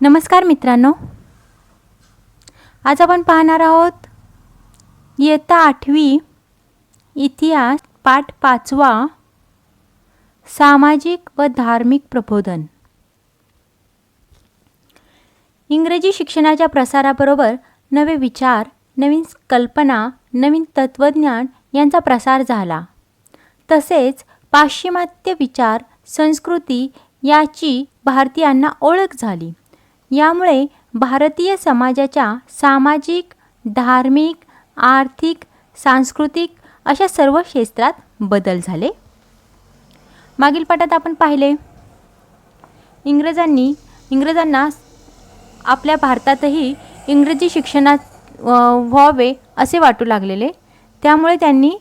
नमस्कार मित्रांनो. आज आपण पाहणार आहोत इयत्ता आठवी इतिहास पाठ पाचवा सामाजिक व धार्मिक प्रबोधन. इंग्रजी शिक्षणाच्या प्रसाराबरोबर नवे विचार नवीन कल्पना नवीन तत्त्वज्ञान यांचा प्रसार झाला. तसेच पाश्चिमात्य विचार संस्कृती याची भारतीयांना ओळख झाली. यामुळे भारतीय समाजाच्या सामाजिक धार्मिक आर्थिक सांस्कृतिक अशा सर्व क्षेत्रात बदल झाले. मागील पाठात आपण पाहिले. इंग्रजांनी इंग्रजांना आपल्या भारतातही इंग्रजी शिक्षणात व्हावे असे वाटू लागलेले. त्यामुळे त्यांनी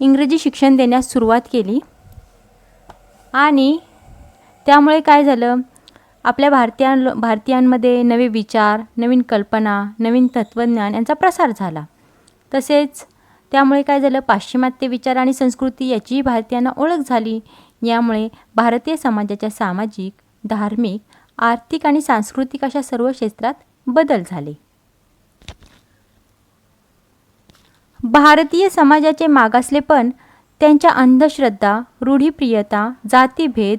इंग्रजी शिक्षण देण्यास सुरुवात केली. आणि त्यामुळे काय झालं? आपल्या भारतीयां भारतीयांमध्ये नवे विचार नवीन कल्पना नवीन तत्त्वज्ञान यांचा प्रसार झाला. तसेच त्यामुळे काय झालं? पाश्चिमात्य विचार आणि संस्कृती याचीही भारतीयांना ओळख झाली. यामुळे भारतीय समाजाच्या सामाजिक धार्मिक आर्थिक आणि सांस्कृतिक अशा सर्व क्षेत्रात बदल झाले. भारतीय समाजाचे मागासलेपण त्यांच्या अंधश्रद्धा रूढीप्रियता जातीभेद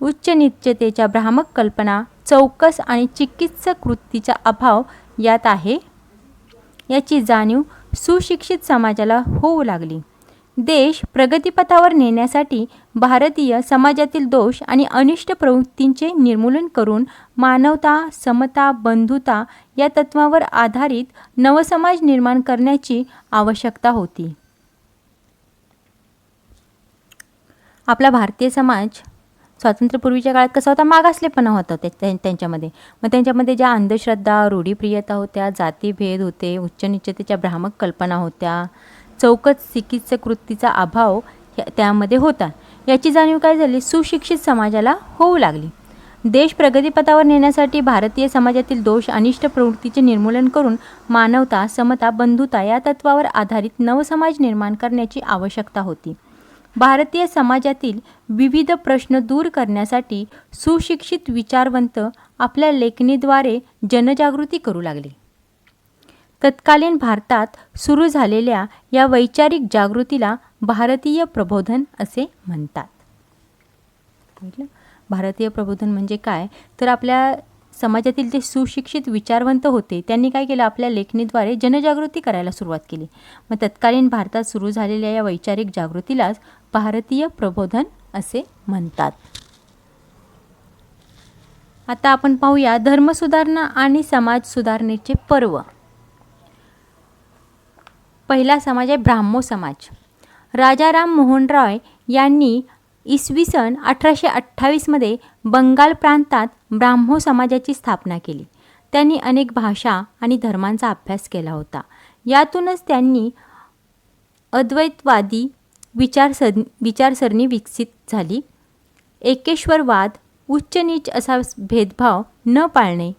उच्च नित्यतेच्या भ्रामक कल्पना चौकस आणि चिकित्सक वृत्तीचा अभाव यात आहे. याची जाणीव सुशिक्षित समाजाला होऊ लागली. देश प्रगतीपथावर नेण्यासाठी भारतीय समाजातील दोष आणि अनिष्ट प्रवृत्तींचे निर्मूलन करून मानवता समता बंधुता या तत्वावर आधारित नवसमाज निर्माण करण्याची आवश्यकता होती. आपला भारतीय समाज स्वातंत्र्यपूर्वीच्या काळात कसा होता? मागासलेपणा होता ते त्यां- त्यांच्यामध्ये. मग त्यांच्यामध्ये ज्या अंधश्रद्धा रूढीप्रियता होत्या जातीभेद होते उच्च निश्चितेच्या भ्रामक कल्पना होत्या चौकत चिकित्सक वृत्तीचा अभाव ह्या- त्यामध्ये होता. याची जाणीव काय झाली? सुशिक्षित समाजाला होऊ लागली. देश प्रगतीपथावर नेण्यासाठी भारतीय समाजातील दोष अनिष्ट प्रवृत्तीचे निर्मूलन करून मानवता समता बंधुता या तत्वावर आधारित नवसमाज निर्माण करण्याची आवश्यकता होती. भारतीय समाजातील विविध प्रश्न दूर करण्यासाठी सुशिक्षित विचारवंत आपल्या लेखणीद्वारे जनजागृती करू लागले. तत्कालीन भारतात सुरू झालेल्या या वैचारिक जागृतीला भारतीय प्रबोधन असे म्हणतात. भारतीय प्रबोधन म्हणजे काय? तर आपल्या समाजातील जे सुशिक्षित विचारवंत होते त्यांनी काय केलं? आपल्या लेखणीद्वारे जनजागृती करायला सुरुवात केली. मग तत्कालीन भारतात सुरू झालेल्या या वैचारिक जागृतीलाच भारतीय प्रबोधन असे म्हणतात. आता आपण पाहूया धर्मसुधारणा आणि समाज सुधारणेचे पर्व. पहिला समाज आहे ब्राह्मो समाज. राजाराम मोहन रॉय यांनी इसवी सन अठराशे अठ्ठावीसमध्ये बंगाल प्रांतात ब्राह्मो समाजाची स्थापना केली. त्यांनी अनेक भाषा आणि धर्मांचा अभ्यास केला होता. यातूनच त्यांनी अद्वैतवादी विचारसर विचारसरणी विकसित झाली. एकेश्वरवाद उच्च नीच असा भेदभाव न पाळणे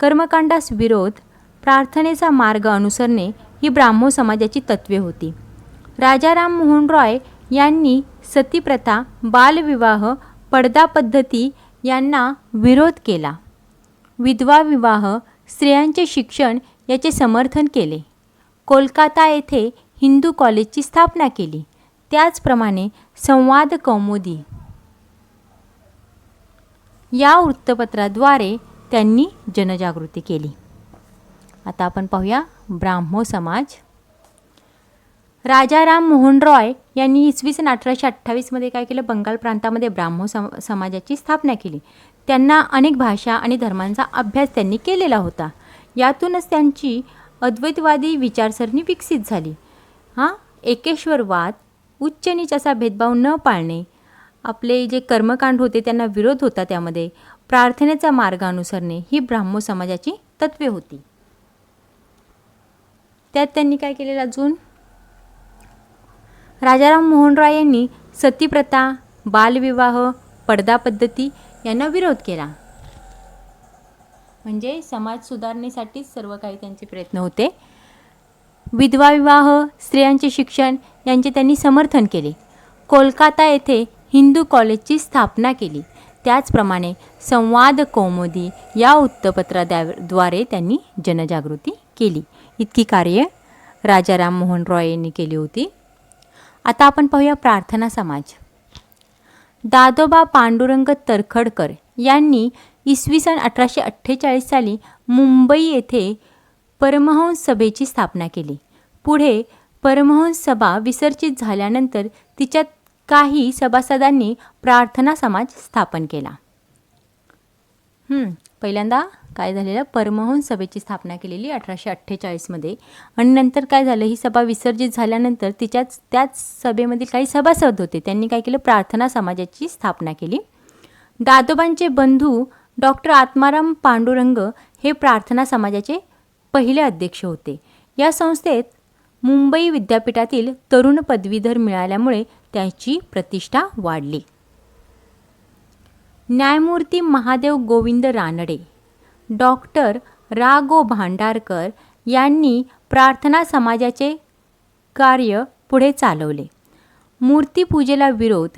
कर्मकांडास विरोध प्रार्थनेचा मार्ग अनुसरणे ही ब्राह्मो समाजाची तत्त्वे होती. राजाराम मोहन रॉय यांनी सतीप्रथा बालविवाह पडदा पद्धती यांना विरोध केला. विधवा विवाह स्त्रियांचे शिक्षण याचे समर्थन केले. कोलकाता येथे हिंदू कॉलेजची स्थापना केली. त्याचप्रमाणे संवाद कौमुदी. या वृत्तपत्राद्वारे त्यांनी जनजागृती केली. आता आपण पाहूया ब्राह्मो समाज राजाराम मोहन रॉय यांनी इसवी सन अठराशे अठ्ठावीसमध्ये काय केलं? बंगाल प्रांतामध्ये ब्राह्मो सम समाजाची स्थापना केली. त्यांना अनेक भाषा आणि धर्मांचा अभ्यास त्यांनी केलेला होता. यातूनच त्यांची अद्वैतवादी विचारसरणी विकसित झाली. हां? एकेश्वरवाद उच्च नीच असा भेदभाव न पाळणे आपले जे कर्मकांड होते त्यांना विरोध होता त्यामध्ये प्रार्थनेचा मार्ग अनुसरणे ही ब्राह्मो समाजाची तत्वे होती. त्यात त्यांनी काय केलेलं अजून? राजाराम मोहन रॉय यांनी सतीप्रथा बालविवाह पडदा पद्धती यांना विरोध केला. म्हणजे समाज सुधारणेसाठीच सर्व काही त्यांचे प्रयत्न होते. विधवा विवाह स्त्रियांचे शिक्षण यांचे त्यांनी समर्थन केले. कोलकाता येथे हिंदू कॉलेजची स्थापना केली. त्याचप्रमाणे संवाद कौमुदी या वृत्तपत्राद्वारे त्यांनी जनजागृती केली. इतकी कार्य राजाराम मोहन रॉय यांनी केली होती. आता आपण पाहूया प्रार्थना समाज. दादोबा पांडुरंग तरखडकर यांनी इसवी सन अठराशे अठ्ठेचाळीस साली मुंबई येथे परमहंस सभेची स्थापना केली. पुढे परमहंस सभा विसर्जित झाल्यानंतर तिच्यात काही सभासदांनी प्रार्थना समाज स्थापन केला. पहिल्यांदा काय झालेलं? परमहंस सभेची स्थापना केलेली अठराशे अठ्ठेचाळीसमध्ये. आणि नंतर काय झालं? ही सभा विसर्जित झाल्यानंतर तिच्याच त्याच सभेमधील काही सभासद होते. त्यांनी काय केलं? प्रार्थना समाजाची स्थापना केली. दादोबांचे बंधू डॉक्टर आत्माराम पांडुरंग हे प्रार्थना समाजाचे पहिले अध्यक्ष होते. या संस्थेत मुंबई विद्यापीठातील तरुण पदवीधर मिळाल्यामुळे त्यांची प्रतिष्ठा वाढली. न्यायमूर्ती महादेव गोविंद रानडे डॉक्टर रा गो भांडारकर यांनी प्रार्थना समाजाचे कार्य पुढे चालवले. मूर्तीपूजेला विरोध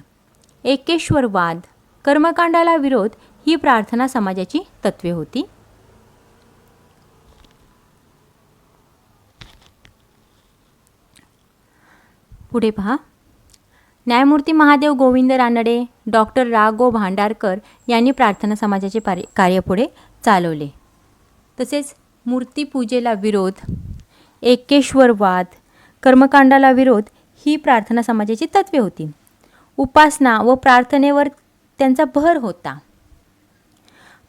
एकेश्वरवाद कर्मकांडाला विरोध ही प्रार्थना समाजाची तत्वे होती. पुढे पहा. न्यायमूर्ती महादेव गोविंद रानडे डॉक्टर रागो भांडारकर यांनी प्रार्थना समाजाचे कार्य पुढे चालवले. तसेच मूर्तीपूजेला विरोध एकेश्वरवाद कर्मकांडाला विरोध ही प्रार्थना समाजाची तत्वे होती. उपासना व प्रार्थनेवर त्यांचा भर होता.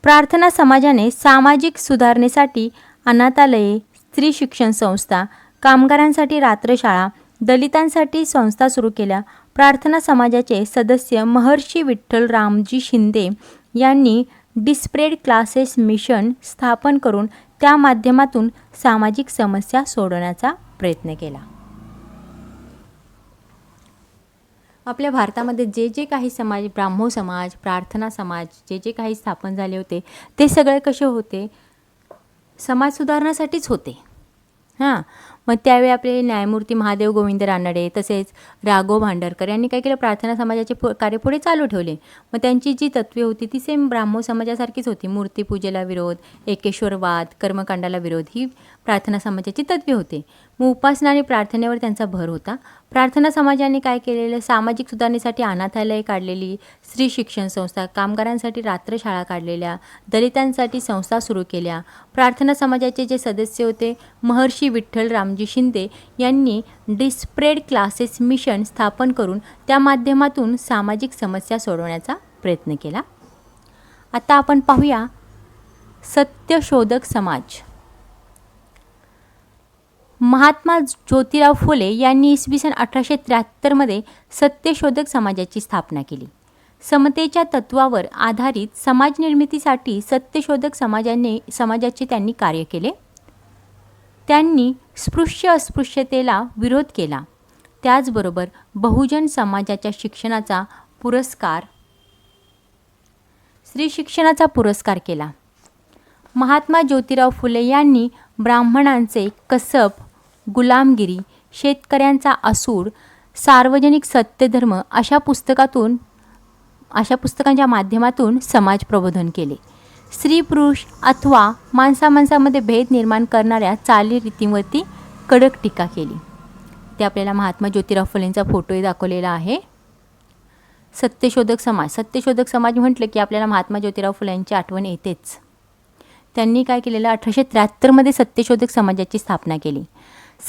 प्रार्थना समाजाने सामाजिक सुधारणेसाठी अनाथालये स्त्री शिक्षण संस्था कामगारांसाठी रात्रशाळा दलितांसाठी संस्था सुरू केल्या. प्रार्थना समाजाचे सदस्य महर्षी विठ्ठल रामजी शिंदे यांनी डिस्प्रेड क्लासेस मिशन स्थापन करून त्या माध्यमातून सामाजिक समस्या सोडवण्याचा प्रयत्न केला. आपल्या भारतामध्ये जे जे काही समाज ब्राह्मो समाज प्रार्थना समाज जे जे काही स्थापन झाले होते ते सगळे कसे होते? समाज सुधारण्यासाठीच होते. हां. मग त्यावेळी आपले न्यायमूर्ती महादेव गोविंद रानडे तसेच राघव भांडरकर यांनी काय केलं? प्रार्थना समाजाचे पु कार्य पुढे चालू ठेवले. मग त्यांची जी तत्वे होती ती सेम ब्राह्मो समाजासारखीच होती. मूर्तीपूजेला विरोध एकेश्वरवाद कर्मकांडाला विरोध ही प्रार्थना समाजाची तत्वे होते. मग उपासना आणि प्रार्थनेवर त्यांचा भर होता. प्रार्थना समाजाने काय केलेलं? सामाजिक सुधारणेसाठी अनाथालये काढलेली स्त्री शिक्षण संस्था कामगारांसाठी रात्रशाळा काढलेल्या दलितांसाठी संस्था सुरू केल्या. प्रार्थना समाजाचे जे सदस्य होते महर्षी विठ्ठल रामजी शिंदे यांनी डिस्प्रेड क्लासेस मिशन स्थापन करून त्या माध्यमातून सामाजिक समस्या सोडवण्याचा प्रयत्न केला. आता आपण पाहूया सत्यशोधक समाज. महात्मा ज्योतिराव फुले यांनी इसवी सन अठराशे त्र्याहत्तरमध्ये सत्यशोधक समाजाची स्थापना केली. समतेच्या तत्वावर आधारित समाज निर्मितीसाठी सत्यशोधक समाजाने समाजाचे त्यांनी कार्य केले. त्यांनी स्पृश्य अस्पृश्यतेला विरोध केला. त्याचबरोबर बहुजन समाजाच्या शिक्षणाचा पुरस्कार स्त्री शिक्षणाचा पुरस्कार केला. महात्मा ज्योतिराव फुले यांनी ब्राह्मणांचे कसब गुलामगिरी शेतकऱ्यांचा असूड सार्वजनिक सत्यधर्म अशा पुस्तकातून अशा पुस्तकांच्या माध्यमातून समाज प्रबोधन केले. स्त्री पुरुष अथवा माणसामाणसामध्ये भेद निर्माण करणाऱ्या चालीरीतींवरती कडक टीका केली. ते आपल्याला महात्मा ज्योतिराव फुलेंचा फोटोही दाखवलेला आहे. सत्यशोधक समाज सत्यशोधक समाज म्हटलं की आपल्याला महात्मा ज्योतिराव फुलेंची आठवण येतेच. त्यांनी काय केलेलं? अठराशे त्र्याहत्तरमध्ये सत्यशोधक समाजाची स्थापना केली.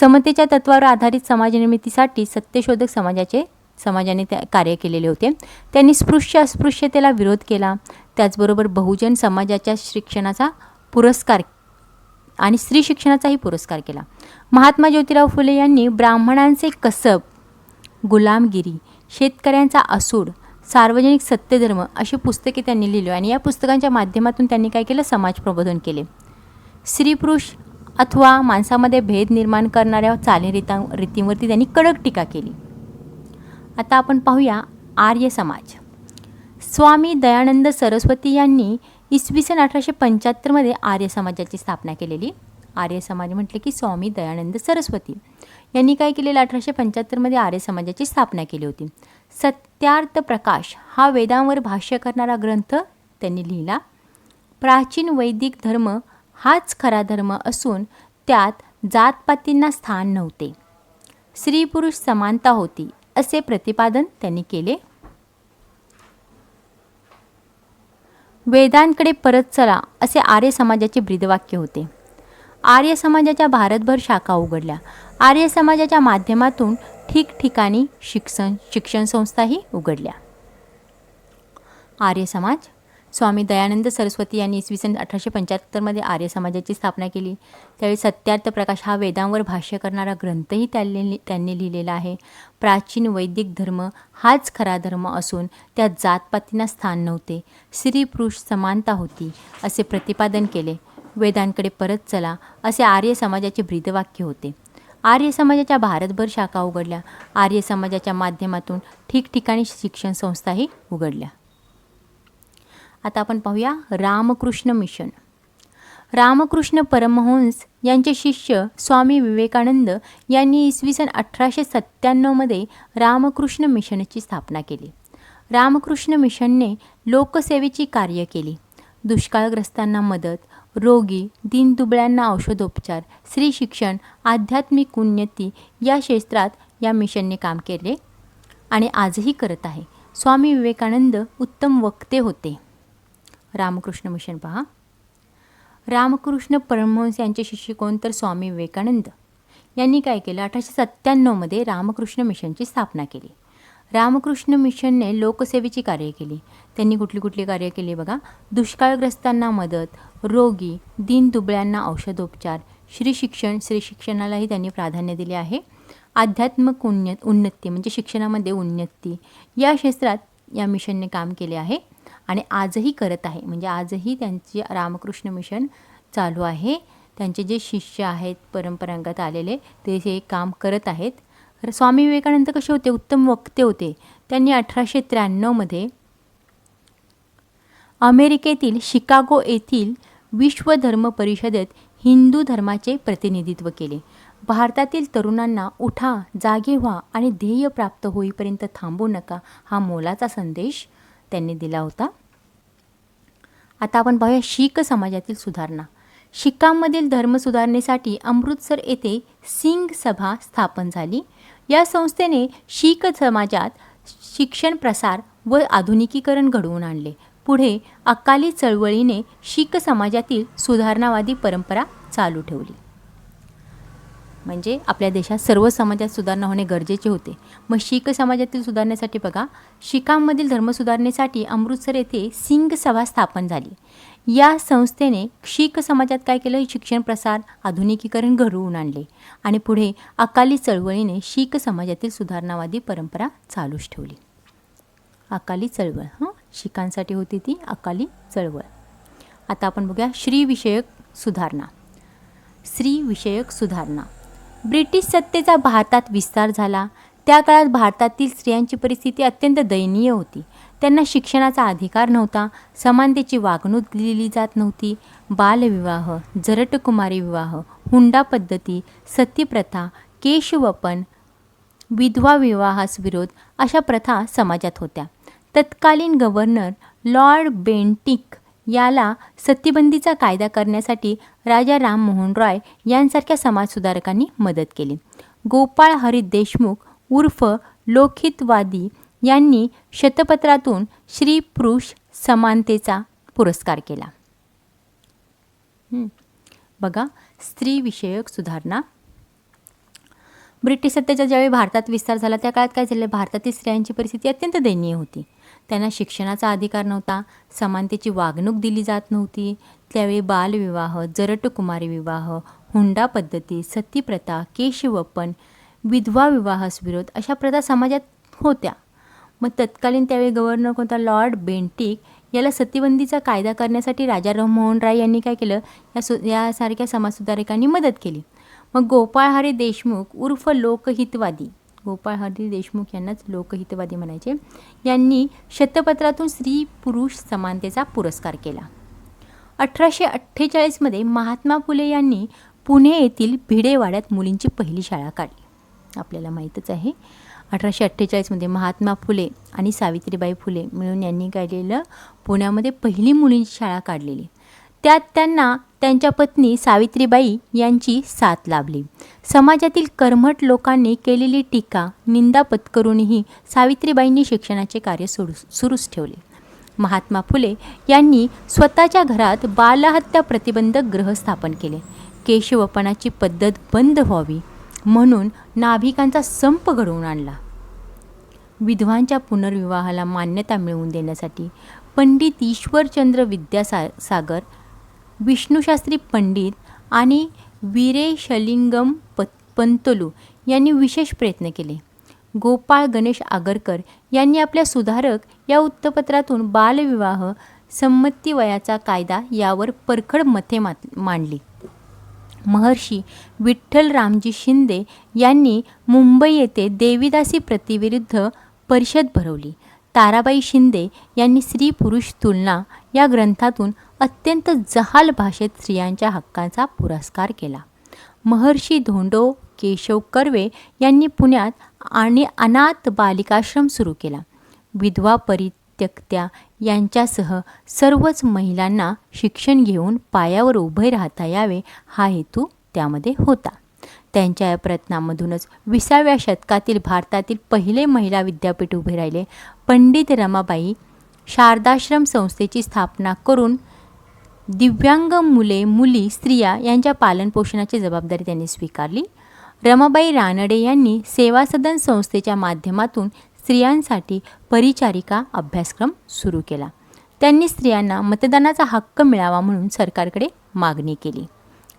समतेच्या तत्वावर आधारित समाजनिर्मितीसाठी सत्यशोधक समाजाचे समाजाने त्या कार्य केलेले होते. त्यांनी स्पृश्य अस्पृश्यतेला विरोध केला. त्याचबरोबर बहुजन समाजाच्या शिक्षणाचा पुरस्कार आणि स्त्री शिक्षणाचाही पुरस्कार केला. महात्मा ज्योतिराव फुले यांनी ब्राह्मणांचे कसब गुलामगिरी शेतकऱ्यांचा असूड सार्वजनिक सत्यधर्म अशी पुस्तके त्यांनी लिहिली आणि या पुस्तकांच्या माध्यमातून त्यांनी काय केलं? समाज प्रबोधन केले. स्त्री पुरुष अथवा माणसामध्ये भेद निर्माण करणाऱ्या चालीरीता रीतींवरती त्यांनी कडक टीका केली. आता आपण पाहूया आर्य समाज. स्वामी दयानंद सरस्वती यांनी इसवी सन अठराशे पंच्याहत्तरमध्ये आर्य समाजाची स्थापना केलेली. आर्य समाज म्हटले की स्वामी दयानंद सरस्वती. यांनी काय केलेलं? अठराशे पंच्याहत्तरमध्ये आर्य समाजाची स्थापना केली होती. सत्यार्थ प्रकाश हा वेदांवर भाष्य करणारा ग्रंथ त्यांनी लिहिला. प्राचीन वैदिक धर्म हाच खरा धर्म असून त्यात जातपातींना स्थान नव्हते. स्त्री पुरुष समानता होती असे प्रतिपादन त्यांनी केले. वेदांकडे परत चला असे आर्य समाजाचे ब्रीदवाक्य होते. आर्य समाजाच्या भारतभर शाखा उघडल्या. आर्य समाजाच्या माध्यमातून ठिकठिकाणी शिक्षण शिक्षण संस्थाही उघडल्या. आर्य समाज स्वामी दयानंद सरस्वती यांनी इसवी सन अठराशे पंच्याहत्तरमध्ये आर्य समाजाची स्थापना केली. त्यावेळी सत्यार्थ प्रकाश हा वेदांवर भाष्य करणारा ग्रंथही त्यांनी त्यांनी लिहिलेला आहे. प्राचीन वैदिक धर्म हाच खरा धर्म असून त्यात जातपातींना स्थान नव्हते. स्त्री पुरुष समानता होती असे प्रतिपादन केले. वेदांकडे परत चला असे आर्य समाजाचे ब्रीदवाक्य होते. आर्य समाजाच्या भारतभर शाखा उघडल्या. आर्य समाजाच्या माध्यमातून ठिकठिकाणी शिक्षण संस्थाही उघडल्या. आता आपण पाहूया रामकृष्ण मिशन. रामकृष्ण परमहंस यांचे शिष्य स्वामी विवेकानंद यांनी इसवी सन अठराशे सत्त्याण्णवमध्ये रामकृष्ण मिशनची स्थापना केली. रामकृष्ण मिशनने लोकसेवेची कार्य केली. दुष्काळग्रस्तांना मदत रोगी दीनदुबळ्यांना औषधोपचार स्त्री शिक्षण आध्यात्मिक उन्नती या क्षेत्रात या मिशनने काम केले आणि आजही करत आहे. स्वामी विवेकानंद उत्तम वक्ते होते. रामकृष्ण मिशन पहा. रामकृष्ण परमहंस यांचे शिष्य कोण तर स्वामी विवेकानंद यांनी काय केलं? अठराशे सत्त्याण्णवमध्ये रामकृष्ण मिशनची स्थापना केली. रामकृष्ण मिशनने लोकसेवेची कार्य केली. त्यांनी कुठली कुठली कार्य केली बघा? दुष्काळग्रस्तांना मदत रोगी दीनदुबळ्यांना औषधोपचार श्री शिक्षण श्री शिक्षणालाही त्यांनी प्राधान्य दिले आहे. आध्यात्मक उन्न उन्नती म्हणजे शिक्षणामध्ये उन्नती या क्षेत्रात या मिशनने काम केले आहे. आणि आजही करत आहे. म्हणजे आजही त्यांचे रामकृष्ण मिशन चालू आहे. त्यांचे जे शिष्य आहेत परंपरागत आलेले ते हे काम करत आहेत. तर स्वामी विवेकानंद कसे होते? उत्तम वक्ते होते. त्यांनी अठराशे त्र्याण्णवमध्ये अमेरिकेतील शिकागो येथील विश्व धर्म परिषदेत हिंदू धर्माचे प्रतिनिधित्व केले. भारतातील तरुणांना उठा जागे व्हा आणि ध्येय प्राप्त होईपर्यंत थांबू नका हा मोलाचा संदेश त्यांनी दिला होता. आता आपण पाहूया शीख समाजातील सुधारणा. शिखांमधील धर्म सुधारणेसाठी अमृतसर येथे सिंग सभा स्थापन झाली. या संस्थेने शीख समाजात शिक्षण प्रसार व आधुनिकीकरण घडवून आणले. पुढे अकाली चळवळीने शीख समाजातील सुधारणावादी परंपरा चालू ठेवली. म्हणजे आपल्या देशात सर्व समाजात सुधारणा होणे गरजेचे होते. मग शीख समाजातील सुधारण्यासाठी बघा शिखांमधील धर्म सुधारणेसाठी अमृतसर येथे सिंग सभा स्थापन झाली. या संस्थेने शीख समाजात काय केलं? शिक्षण प्रसार आधुनिकीकरण घडवून आणले आणि पुढे अकाली चळवळीने शीख समाजातील सुधारणावादी परंपरा चालूच ठेवली. अकाली चळवळ हां? शिखांसाठी होती ती अकाली चळवळ. आता आपण बघूया श्रीविषयक सुधारणा. स्त्रीविषयक सुधारणा. ब्रिटिश सत्तेचा भारतात विस्तार झाला. त्या काळात भारतातील स्त्रियांची परिस्थिती अत्यंत दयनीय होती. त्यांना शिक्षणाचा अधिकार नव्हता समानतेची वागणूक दिली जात नव्हती बालविवाह जरटकुमारी विवाह हुंडा पद्धती सतीप्रथा केशवपन विधवा विवाहास विरोध अशा प्रथा समाजात होत्या. तत्कालीन गव्हर्नर लॉर्ड बेंटिक याला सत्तीबंदीचा कायदा करण्यासाठी राजा राममोहन रॉय यांसारख्या समाजसुधारकांनी मदत केली. गोपाळ हरी देशमुख उर्फ लोकहितवादी यांनी शतपत्रातून श्री पुरुष समानतेचा पुरस्कार केला. बघा स्त्रीविषयक सुधारणा. ब्रिटिश सत्तेच्या ज्यावेळी भारतात विस्तार झाला त्या काळात काय झालं? भारतातील स्त्रियांची परिस्थिती अत्यंत दयनीय होती. त्यांना शिक्षणाचा अधिकार नव्हता. समानतेची वागणूक दिली जात नव्हती. त्यावेळी बालविवाह जरटकुमारी विवाह हुंडा पद्धती सतीप्रथा केशवपन विधवा विवाहास विरोध अशा प्रथा समाजात होत्या. मग तत्कालीन त्यावेळी गव्हर्नर कोणता? लॉर्ड बेंटिक याला सतीबंदीचा कायदा करण्यासाठी राजा राममोहन राय यांनी काय केलं? या सु यासारख्या समाजसुधारकांनी मदत केली. मग गोपाळ हरी देशमुख उर्फ लोकहितवादी. गोपाळ हरी देशमुख यांनाच लोकहितवादी म्हणायचे. यांनी शतपत्रातून स्त्री पुरुष समानतेचा पुरस्कार केला. अठराशे अठ्ठेचाळीसमध्ये महात्मा फुले यांनी पुणे येथील भिडेवाड्यात मुलींची पहिली शाळा काढली. आपल्याला माहीतच आहे अठराशे अठ्ठेचाळीसमध्ये महात्मा फुले आणि सावित्रीबाई फुले मिळून यांनी काढलेलं पुण्यामध्ये पहिली मुलींची शाळा काढलेली. त्यात त्यांना त्यांच्या पत्नी सावित्रीबाई यांची साथ लाभली. समाजातील कर्मठ लोकांनी केलेली टीका निंदा पत्करूनही सावित्रीबाईंनी शिक्षणाचे कार्य सुरू सुरूच ठेवले. महात्मा फुले यांनी स्वतःच्या घरात बालहत्या प्रतिबंधक ग्रह स्थापन केले. केशवपणाची पद्धत बंद व्हावी म्हणून नाभिकांचा संप घडवून आणला. विधवांच्या पुनर्विवाहाला मान्यता मिळवून देण्यासाठी पंडित ईश्वरचंद्र विद्यासा सागर विष्णुशास्त्री पंडित आणि वीरेशलिंगम प पंतलू यांनी विशेष प्रयत्न केले. गोपाळ गणेश आगरकर यांनी आपल्या सुधारक या वृत्तपत्रातून बालविवाह संमती वयाचा कायदा यावर परखड मते मात मांडली. महर्षी विठ्ठल रामजी शिंदे यांनी मुंबई येथे देवीदासी प्रतिविरुद्ध परिषद भरवली. ताराबाई शिंदे यांनी स्त्री पुरुष तुलना या ग्रंथातून अत्यंत जहाल भाषेत स्त्रियांच्या हक्कांचा पुरस्कार केला. महर्षी धोंडो केशव कर्वे यांनी पुण्यात आणि अनाथ बालिकाश्रम सुरू केला. विधवा परित्यक्त्या यांच्यासह सर्वच महिलांना शिक्षण घेऊन पायावर उभे राहता यावे हा हेतू त्यामध्ये होता. त्यांच्या या प्रयत्नांमधूनच विसाव्या शतकातील भारतातील पहिले महिला विद्यापीठ उभे राहिले. पंडित रमाबाई शारदाश्रम संस्थेची स्थापना करून दिव्यांग मुले मुली स्त्रिया यांच्या पालनपोषणाची जबाबदारी त्यांनी स्वीकारली. रमाबाई रानडे यांनी सेवा सदन संस्थेच्या माध्यमातून स्त्रियांसाठी परिचारिका अभ्यासक्रम सुरू केला. त्यांनी स्त्रियांना मतदानाचा हक्क मिळावा म्हणून सरकारकडे मागणी केली.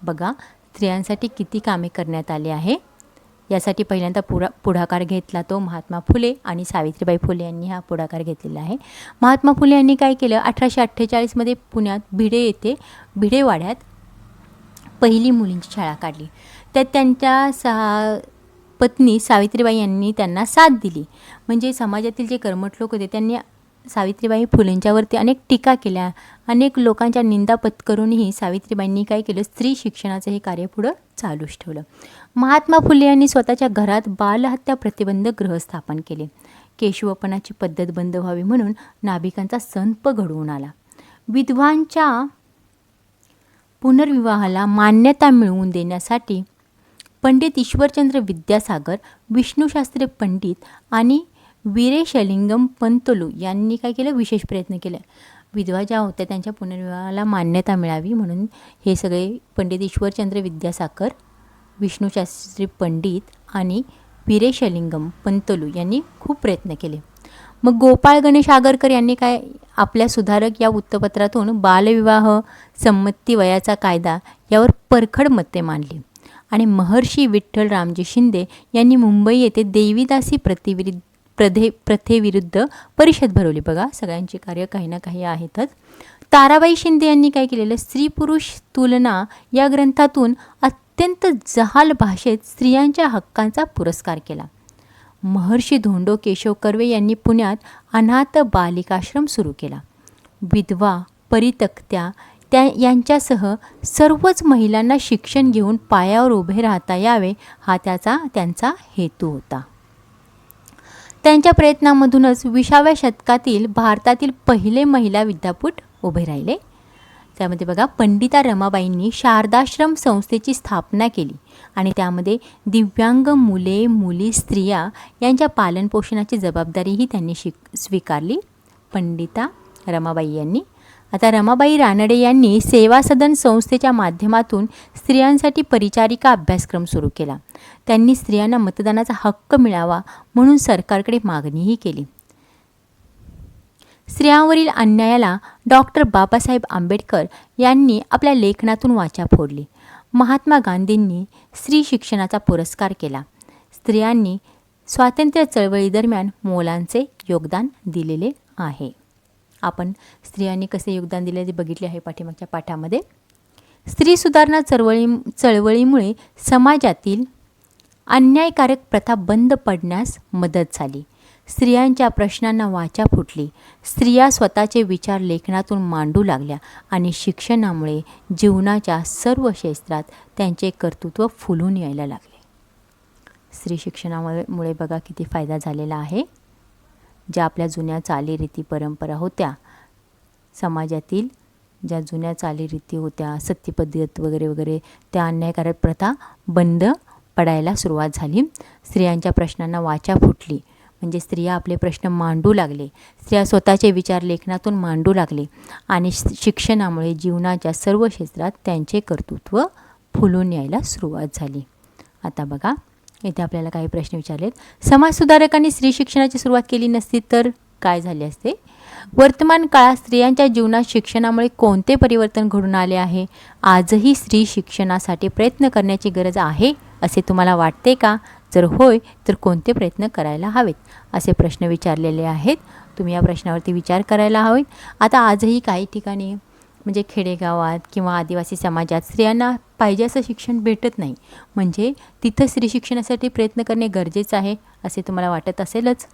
बघा स्त्रियांसाठी किती कामे करण्यात आली आहे. यासाठी पहिल्यांदा पुरा पुढाकार घेतला तो महात्मा फुले आणि सावित्रीबाई फुले यांनी हा पुढाकार घेतलेला आहे. महात्मा फुले यांनी काय केलं? अठराशे अठ्ठेचाळीसमध्ये पुण्यात भिडे येथे भिडेवाड्यात पहिली मुलींची शाळा काढली. त्यात त्यांच्या सहा पत्नी सावित्रीबाई यांनी त्यांना साथ दिली. म्हणजे समाजातील जे कर्मठ लोक होते त्यांनी सावित्रीबाई फुलेंच्यावरती अनेक टीका केल्या. अनेक लोकांच्या निंदा पत्करूनही सावित्रीबाईंनी काय केलं? स्त्री शिक्षणाचं हे कार्य पुढं चालूच ठेवलं. महात्मा फुले यांनी स्वतःच्या घरात बालहत्या प्रतिबंध ग्रह स्थापन केले. केशवपणाची पद्धत बंद व्हावी म्हणून नाभिकांचा संप घडवून आला. विधवांच्या पुनर्विवाहाला मान्यता मिळवून देण्यासाठी पंडित ईश्वरचंद्र विद्यासागर विष्णूशास्त्री पंडित आणि वीरेशलिंगम पंतलू यांनी काय केलं? विशेष प्रयत्न केले. विधवा ज्या होत्या त्यांच्या पुनर्विवाहाला मान्यता मिळावी म्हणून हे सगळे पंडित ईश्वरचंद्र विद्यासागर विष्णूशास्त्री पंडित आणि वीरेशलिंगम पंतलू यांनी खूप प्रयत्न केले. मग गोपाळ गणेश आगरकर यांनी काय आपल्या सुधारक या वृत्तपत्रातून बालविवाह संमती वयाचा कायदा यावर परखड मते मांडली. आणि महर्षी विठ्ठल रामजी शिंदे यांनी मुंबई येथे देवीदासी प्रतिविरुद्ध प्रधे प्रथेविरुद्ध परिषद भरवली. बघा सगळ्यांची कार्य काही ना काही आहेतच. ताराबाई शिंदे यांनी काय केलेलं? स्त्री पुरुष तुलना या ग्रंथातून अत्यंत जहाल भाषेत स्त्रियांच्या हक्कांचा पुरस्कार केला. महर्षी धोंडो केशव कर्वे यांनी पुण्यात अनाथ बालिकाश्रम सुरू केला. विधवा परितक्त्या त्या यांच्यासह सर्वच महिलांना शिक्षण घेऊन पायावर उभे राहता यावे हा त्याचा त्यांचा हेतू होता. त्यांच्या प्रयत्नांमधूनच विसाव्या शतकातील भारतातील पहिले महिला विद्यापीठ उभे राहिले. त्यामध्ये बघा पंडिता रमाबाईंनी शारदाश्रम संस्थेची स्थापना केली आणि त्यामध्ये दिव्यांग मुले मुली स्त्रिया यांच्या पालनपोषणाची जबाबदारीही त्यांनी शिक स्वीकारली पंडिता रमाबाई यांनी. आता रमाबाई रानडे यांनी सेवा सदन संस्थेच्या माध्यमातून स्त्रियांसाठी परिचारिका अभ्यासक्रम सुरू केला. त्यांनी स्त्रियांना मतदानाचा हक्क मिळावा म्हणून सरकारकडे मागणीही केली. स्त्रियांवरील अन्यायाला डॉक्टर बाबासाहेब आंबेडकर यांनी आपल्या लेखनातून वाचा फोडली. महात्मा गांधींनी स्त्री शिक्षणाचा पुरस्कार केला. स्त्रियांनी स्वातंत्र्य चळवळीदरम्यान मोलांचे योगदान दिलेले आहे. आपण स्त्रियांनी कसे योगदान दिले ते बघितले आहे पाठीमागच्या पाठामध्ये. स्त्री सुधारणा चळवळी चळवळीमुळे समाजातील अन्यायकारक प्रथा बंद पडण्यास मदत झाली. स्त्रियांच्या प्रश्नांना वाचा फुटली. स्त्रिया स्वतःचे विचार लेखनातून मांडू लागल्या आणि शिक्षणामुळे जीवनाच्या सर्व क्षेत्रात त्यांचे कर्तृत्व फुलून यायला लागले. स्त्री शिक्षणामुळे मुळे बघा किती फायदा झालेला आहे. ज्या आपल्या जुन्या चालीरीती परंपरा होत्या समाजातील ज्या जुन्या चालीरीती होत्या सत्यपद्धत वगैरे वगैरे त्या अन्यायकारक प्रथा बंद पडायला सुरुवात झाली. स्त्रियांच्या प्रश्नांना वाचा फुटली. म्हणजे स्त्रिया आपले प्रश्न मांडू लागले. स्त्रिया स्वतःचे विचार लेखनातून मांडू लागले आणि शिक्षणामुळे जीवनाच्या सर्व क्षेत्रात त्यांचे कर्तृत्व फुलून यायला सुरुवात झाली. आता बघा इथे आपल्याला काही प्रश्न विचारलेत. समाजसुधारकांनी स्त्री शिक्षणाची सुरुवात केली नसती तर काय झाले असते? वर्तमान काळात स्त्रियांच्या जीवनात शिक्षणामुळे कोणते परिवर्तन घडून आले आहे? आजही स्त्री शिक्षणासाठी प्रयत्न करण्याची गरज आहे असे तुम्हाला वाटते का? जर होय तर कोणते प्रयत्न करायला हवेत? असे प्रश्न विचारलेले आहेत. तुम्ही या प्रश्नावरती विचार करायला हवेत. आता आजही काही ठिकाणी म्हणजे खेडेगावात किंवा आदिवासी समाजात स्त्रियांना पाहिजे असं शिक्षण भेटत नाही. म्हणजे तिथं स्त्री शिक्षणासाठी प्रयत्न करणे गरजेचं आहे असे तुम्हाला वाटत असेलच?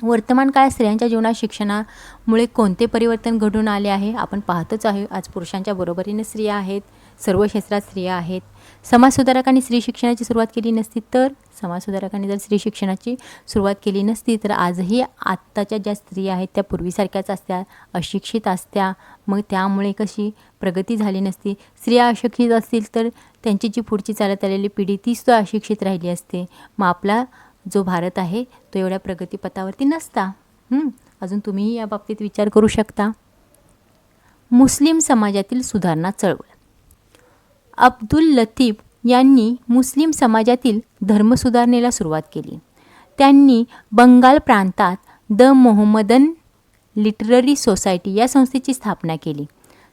वर्तमान काळात स्त्रियांच्या जीवनात शिक्षणामुळे कोणते परिवर्तन घडून आले आहे? आपण पाहतच आहे आज पुरुषांच्या बरोबरीने स्त्रिया आहेत सर्व क्षेत्रात स्त्रिया आहेत. समाजसुधारकांनी स्त्री शिक्षणाची सुरुवात केली नसती तर समाजसुधारकांनी जर स्त्री शिक्षणाची सुरुवात केली नसती तर आजही आत्ताच्या ज्या स्त्रिया आहेत त्या पूर्वीसारख्याच असत्या अशिक्षित असत्या. मग त्यामुळे कशी प्रगती झाली नसती? स्त्रिया अशिक्षित असतील तर त्यांची जी पुढची चालत आलेली पिढी तीसुद्धा अशिक्षित राहिली असते. मग आपला जो भारत आहे तो एवढ्या प्रगतीपथावरती नसता. अजून तुम्हीही या बाबतीत विचार करू शकता. मुस्लिम समाजातील सुधारणा चळवळ. अब्दुल लतीफ यांनी मुस्लिम समाजातील धर्मसुधारणेला सुरुवात केली. त्यांनी बंगाल प्रांतात द मोहम्मदन लिटररी सोसायटी या संस्थेची स्थापना केली.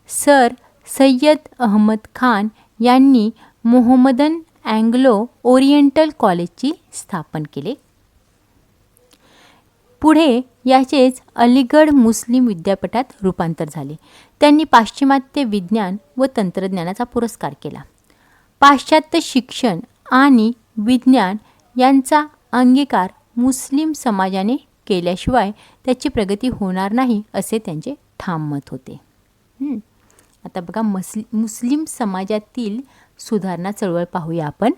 सर सय्यद अहमद खान यांनी मोहम्मदन अँग्लो ओरिएंटल कॉलेजची स्थापन केले. पुढे याचेच अलीगड मुस्लिम विद्यापीठात रूपांतर झाले. त्यांनी पाश्चिमात्य विज्ञान व तंत्रज्ञानाचा पुरस्कार केला. पाश्चात्य शिक्षण आणि विज्ञान यांचा अंगीकार मुस्लिम समाजाने केल्याशिवाय त्याची प्रगती होणार नाही असे त्यांचे ठाम मत होते. आता बघा मस्लि मुस्लिम समाजातील सुधारणा चळवळ पाहूया आपण.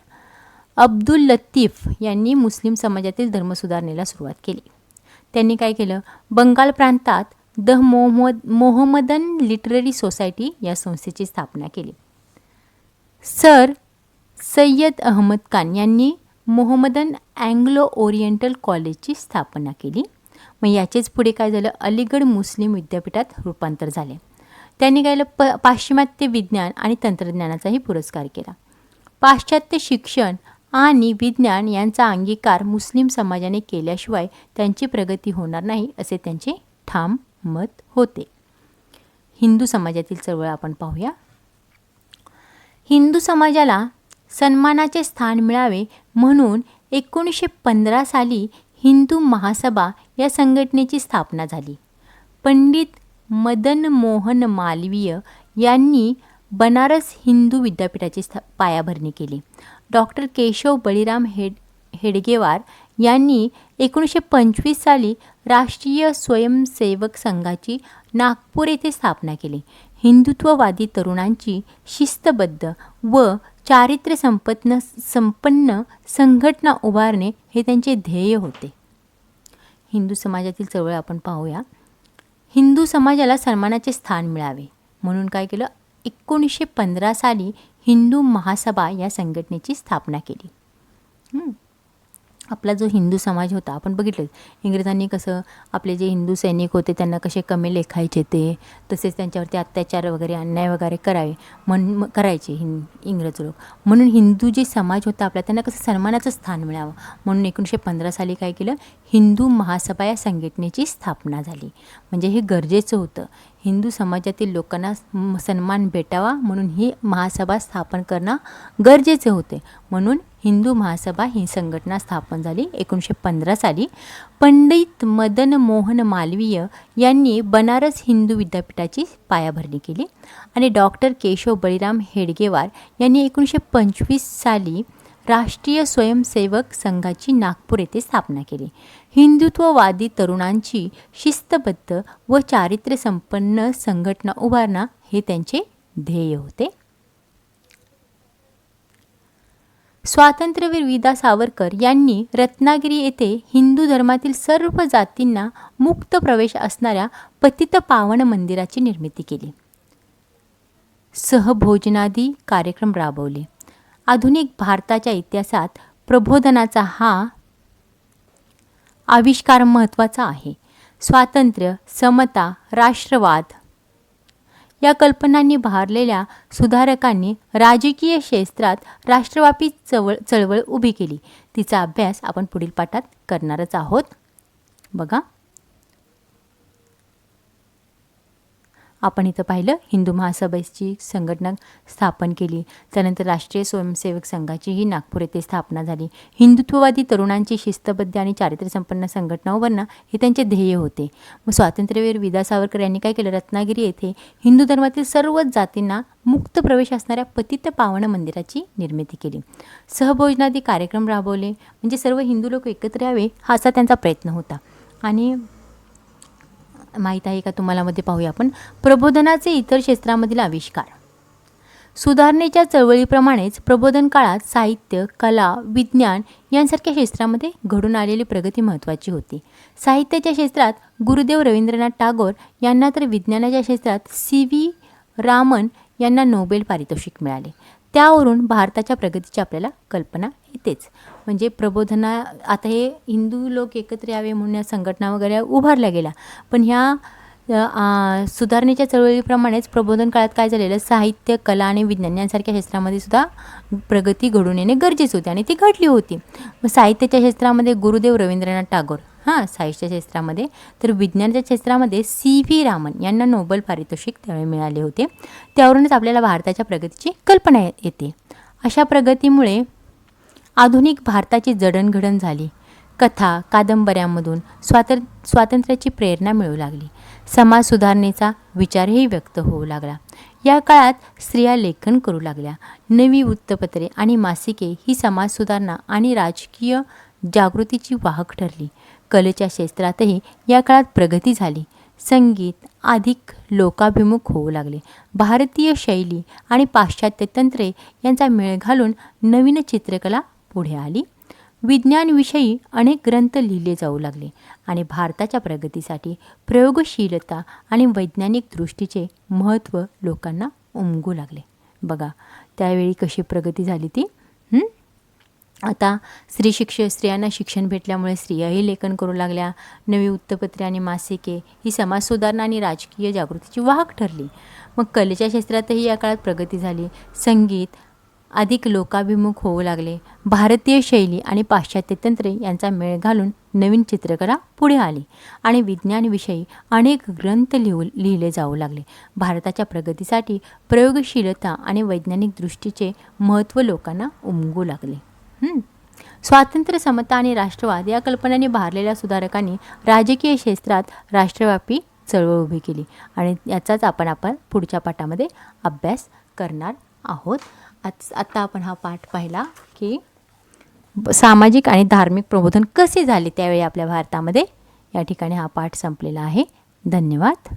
अब्दुल लतीफ यांनी मुस्लिम समाजातील धर्मसुधारणेला सुरुवात केली. त्यांनी काय केलं? बंगाल प्रांतात the Mohammed Mohammedan literary society या संस्थेची स्थापना केली. सर सय्यद अहमद खान यांनी मोहम्मदन अँग्लो ओरिएंटल कॉलेजची स्थापना केली. मग याचेच पुढे काय झालं? अलीगड मुस्लिम विद्यापीठात रूपांतर झाले. त्यांनी गायलं प पाश्चिमात्य विज्ञान आणि तंत्रज्ञानाचाही पुरस्कार केला. पाश्चात्य शिक्षण आणि विज्ञान यांचा अंगीकार मुस्लिम समाजाने केल्याशिवाय त्यांची प्रगती होणार नाही असे त्यांचे ठाम मत होते. हिंदू समाजातील चळवळ आपण पाहूया. हिंदू समाजाला सन्मानाचे स्थान मिळावे म्हणून एकोणीसशे पंधरा साली हिंदू महासभा या संघटनेची स्थापना झाली. पंडित मदन मोहन मालवीय यांनी बनारस हिंदू विद्यापीठाची स्था पायाभरणी केली. डॉक्टर केशव बळीराम हेड हेडगेवार यांनी एकोणीसशे पंचवीस साली राष्ट्रीय स्वयंसेवक संघाची नागपूर येथे स्थापना केली. हिंदुत्ववादी तरुणांची शिस्तबद्ध व चारित्र्य संपन्न संपन्न संघटना उभारणे हे त्यांचे ध्येय होते. हिंदू समाजातील चळवळ आपण पाहूया. हिंदू समाजाला सन्मानाचे स्थान मिळावे. म्हणून काय केलं? एकोणीसशे पंधरा साली हिंदू महासभा या संघटनेची स्थापना केली. आपला जो हिंदू समाज होता आपण बघितलं इंग्रजांनी कसं आपले जे हिंदू सैनिक होते त्यांना कसे कमी लेखायचे ते तसेच त्यांच्यावरती अत्याचार वगैरे अन्याय वगैरे करावे म्हण करायचे हिं इंग्रज लोक. म्हणून हिंदू जे समाज होता आपला त्यांना कसं सन्मानाचं स्थान मिळावं. म्हणून एकोणीसशे पंधरा साली काय केलं? हिंदू महासभा या संघटनेची स्थापना झाली. म्हणजे हे गरजेचं होतं. हिंदू समाजातील लोकांना सन्मान भेटावा म्हणून ही महासभा स्थापन करणं गरजेचे होते. म्हणून हिंदू महासभा ही संघटना स्थापन झाली एकोणीसशे पंधरा साली. पंडित मदन मोहन मालवीय यांनी बनारस हिंदू विद्यापीठाची पायाभरणी केली आणि डॉक्टर केशव बळीराम हेडगेवार यांनी एकोणीसशे पंचवीस साली राष्ट्रीय स्वयंसेवक संघाची नागपूर येथे स्थापना केली. हिंदुत्ववादी तरुणांची शिस्तबद्ध व चारित्र्यसंपन्न संघटना उभारणं हे त्यांचे ध्येय होते. स्वातंत्र्यवीर विदा सावरकर यांनी रत्नागिरी येथे हिंदू धर्मातील सर्व जातींना मुक्त प्रवेश असणाऱ्या पतित पावन मंदिराची निर्मिती केली. सहभोजनादी कार्यक्रम राबवले. आधुनिक भारताच्या इतिहासात प्रबोधनाचा हा आविष्कार महत्त्वाचा आहे. स्वातंत्र्य समता राष्ट्रवाद. या कल्पनांनी बहारलेल्या सुधारकांनी राजकीय क्षेत्रात राष्ट्रव्यापी चवळ चळवळ उभी केली. तिचा अभ्यास आपण पुढील पाठात करणारच आहोत. बघा. आपण इथं पाहिलं हिंदू महासभेची संघटना स्थापन केली. त्यानंतर राष्ट्रीय स्वयंसेवक संघाचीही नागपूर येथे स्थापना झाली. हिंदुत्ववादी तरुणांची शिस्तबद्ध आणि चारित्र्यसंपन्न संघटना उभारणं हे त्यांचे ध्येय होते. मग स्वातंत्र्यवीर विदा सावरकर यांनी काय केलं? रत्नागिरी येथे हिंदू धर्मातील सर्वच जातींना मुक्त प्रवेश असणाऱ्या पतित पावन मंदिराची निर्मिती केली. सहभोजनादी कार्यक्रम राबवले. म्हणजे सर्व हिंदू लोक एकत्र यावे हा असा त्यांचा प्रयत्न होता. आणि माहीत आहे का तुम्हाला? मध्ये पाहूया आपण. प्रबोधनाचे इतर क्षेत्रामधील आविष्कार. सुधारणेच्या चळवळीप्रमाणेच प्रबोधन काळात साहित्य कला विज्ञान यांसारख्या क्षेत्रामध्ये घडून आलेली प्रगती महत्त्वाची होती. साहित्याच्या क्षेत्रात गुरुदेव रवींद्रनाथ टागोर यांना तर विज्ञानाच्या क्षेत्रात सी व्ही रामन यांना नोबेल पारितोषिक मिळाले. त्यावरून भारताच्या प्रगतीची आपल्याला कल्पना येतेच. म्हणजे प्रबोधना आता हे हिंदू लोक एकत्र यावे म्हणून या संघटना वगैरे उभारल्या गेल्या. पण ह्या सुधारणेच्या चळवळीप्रमाणेच प्रबोधन काळात काय झालेलं? साहित्य कला आणि विज्ञान यांसारख्या क्षेत्रामध्ये सुद्धा प्रगती घडून येणे गरजेचे होते आणि ती घडली होती. मग साहित्याच्या क्षेत्रामध्ये गुरुदेव रवींद्रनाथ टागोर हां साहित्य क्षेत्रामध्ये तर विज्ञानाच्या क्षेत्रामध्ये सी व्ही रामन यांना नोबेल पारितोषिक त्यावेळी मिळाले होते. त्यावरूनच आपल्याला भारताच्या प्रगतीची कल्पना येते. अशा प्रगतीमुळे आधुनिक भारताची जडणघडण झाली. कथा कादंबऱ्यांमधून स्वातं स्वातंत्र्याची प्रेरणा मिळू लागली. समाज सुधारणेचा विचारही व्यक्त होऊ लागला. या काळात स्त्रिया लेखन करू लागल्या. नवी वृत्तपत्रे आणि मासिके ही समाज सुधारणा आणि राजकीय जागृतीची वाहक ठरली. कलेच्या क्षेत्रातही या काळात प्रगती झाली. संगीत अधिक लोकाभिमुख होऊ लागले. भारतीय शैली आणि पाश्चात्य तंत्रे यांचा मेळ घालून नवीन चित्रकला पुढे आली. विज्ञानविषयी अनेक ग्रंथ लिहिले जाऊ लागले आणि भारताच्या प्रगतीसाठी प्रयोगशीलता आणि वैज्ञानिक दृष्टीचे महत्त्व लोकांना उमगू लागले. बघा त्यावेळी कशी प्रगती झाली ती? आता स्त्री शिक्ष स्त्रियांना शिक्षण भेटल्यामुळे स्त्रियाही लेखन करू लागल्या. नवी वृत्तपत्रे आणि मासिके ही समाज सुधारणा आणि राजकीय जागृतीची वाहक ठरली. मग कलेच्या क्षेत्रातही या काळात प्रगती झाली. संगीत अधिक लोकाभिमुख होऊ लागले. भारतीय शैली आणि पाश्चात्य तंत्रे यांचा मेळ घालून नवीन चित्रकला पुढे आली आणि विज्ञानविषयी अनेक ग्रंथ लिहू लिहिले जाऊ लागले. भारताच्या प्रगतीसाठी प्रयोगशीलता आणि वैज्ञानिक दृष्टीचे महत्त्व लोकांना उमगू लागले. स्वातंत्र्य समता आणि राष्ट्रवाद या कल्पनांनी भारलेल्या सुधारकांनी राजकीय क्षेत्रात राष्ट्रव्यापी चळवळ उभी केली आणि याचाच आपण आपण पुढच्या पाठामध्ये अभ्यास करणार आहोत. आज आत्ता आपण हा पाठ पाहिला की सामाजिक आणि धार्मिक प्रबोधन कसे झाले त्यावेळी आपल्या भारतामध्ये? या ठिकाणी हा पाठ संपलेला आहे. धन्यवाद.